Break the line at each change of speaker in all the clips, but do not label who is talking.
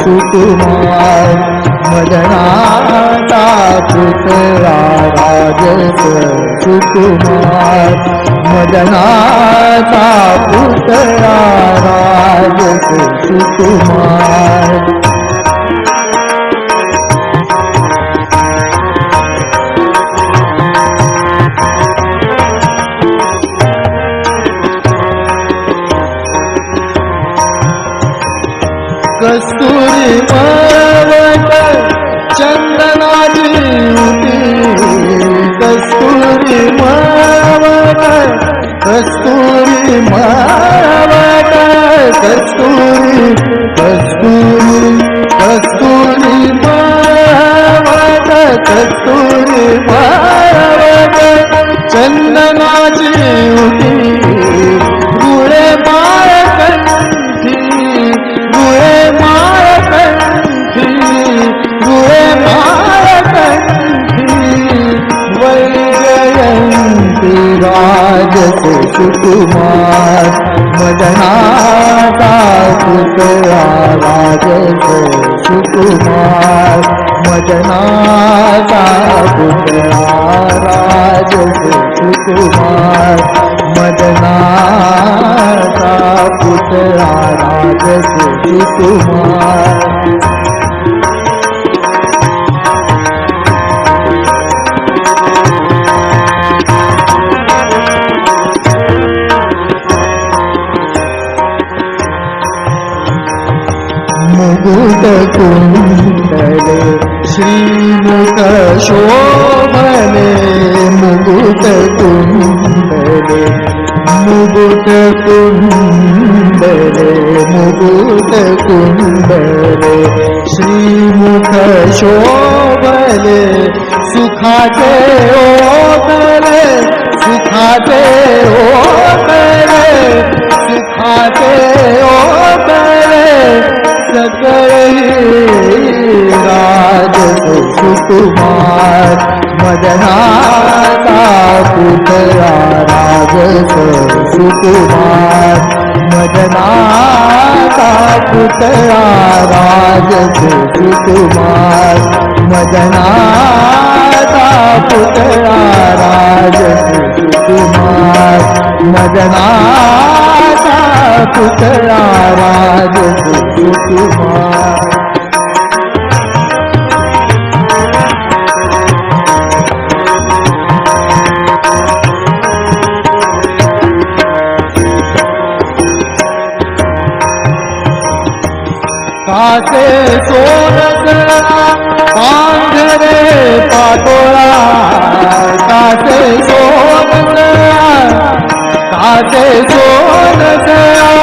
सुकुमार मदनाता पुतरा राजस सुकुमार मदनाता पुतळा राजस सुकुमार। सुकुमार मदनाता पुतळा राजस सुकुमार मदनाता राजस सुकुमार मदनाचा पुतळा राजस सुकुमार। मुकुट कुंडले श्रीमुख शोभले मुकुट कुंडले मुकुट कुंडले मुकुट कुंडले श्रीमुख शोभले सुखाचे ओतले सुखाचे ओतले सुखाचे सुकुमार मदनाचा पुतळा राजस सुकुमार मदनाचा पुतळा राज सुकुमार मदनाचा पुतळा राज सुकुमार मदनाचा पुतळा राज सुकुमार ભાષે સોરસરા પાંઘરે પાટોળા કાશે સોરસરા કાશે સોરસરા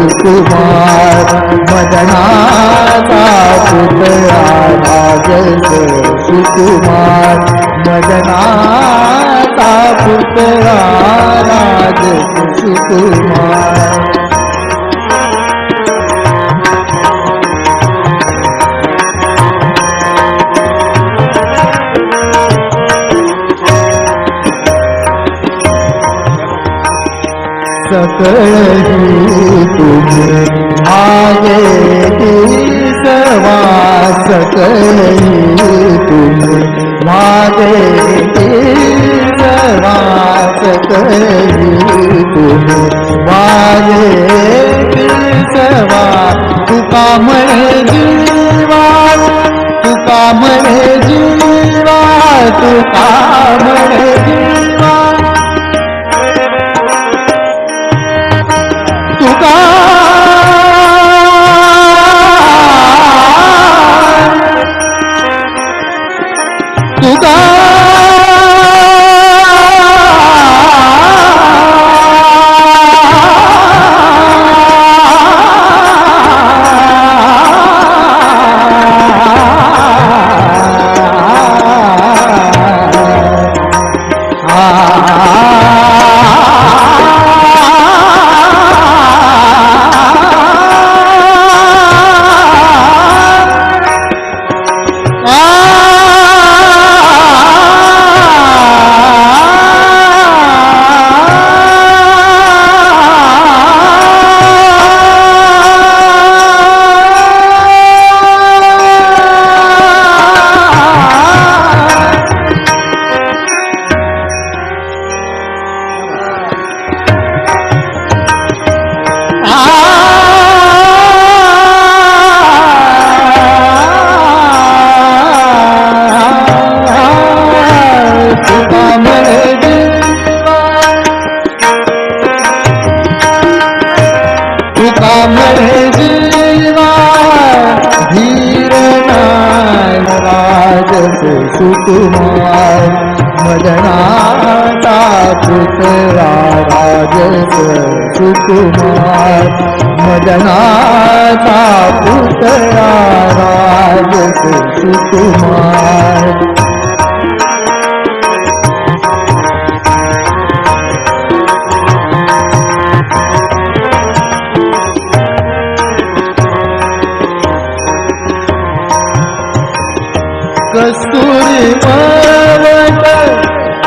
सुकुमार मदना का पुतला भागल सुकुमार मदना का सकळही तुझे मागे सवा सकळही तुझे मागे सवा सकळही तुझे मागे सवा सुकुमार मदनाता पुतरा राजस सुकुमार मदनाता कस्तुरी मवट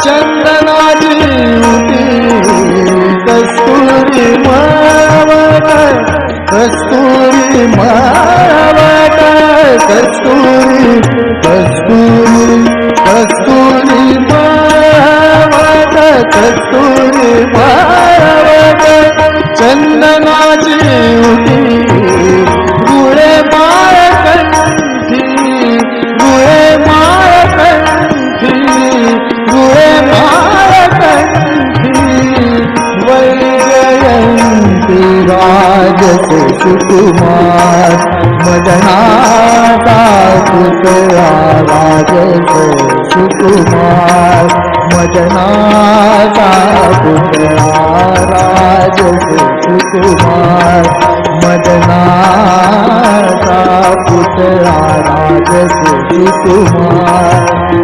चंदनाची उटी कस्तुरी मवट कस्तुरी मवट कस्तुरी कस्तुरी. सुकुमार मदनाचा पुतळा राजस सुकुमार मदनाचा पुतळा राजस सुकुमार मदनाचा पुतळा राजस सुकुमार।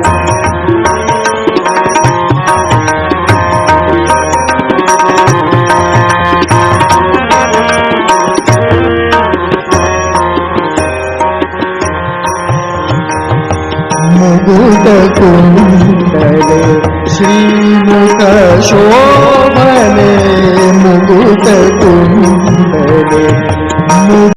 అద్భుత కుండలే శ్రీముఖ శోభలే ముగుత కుండలే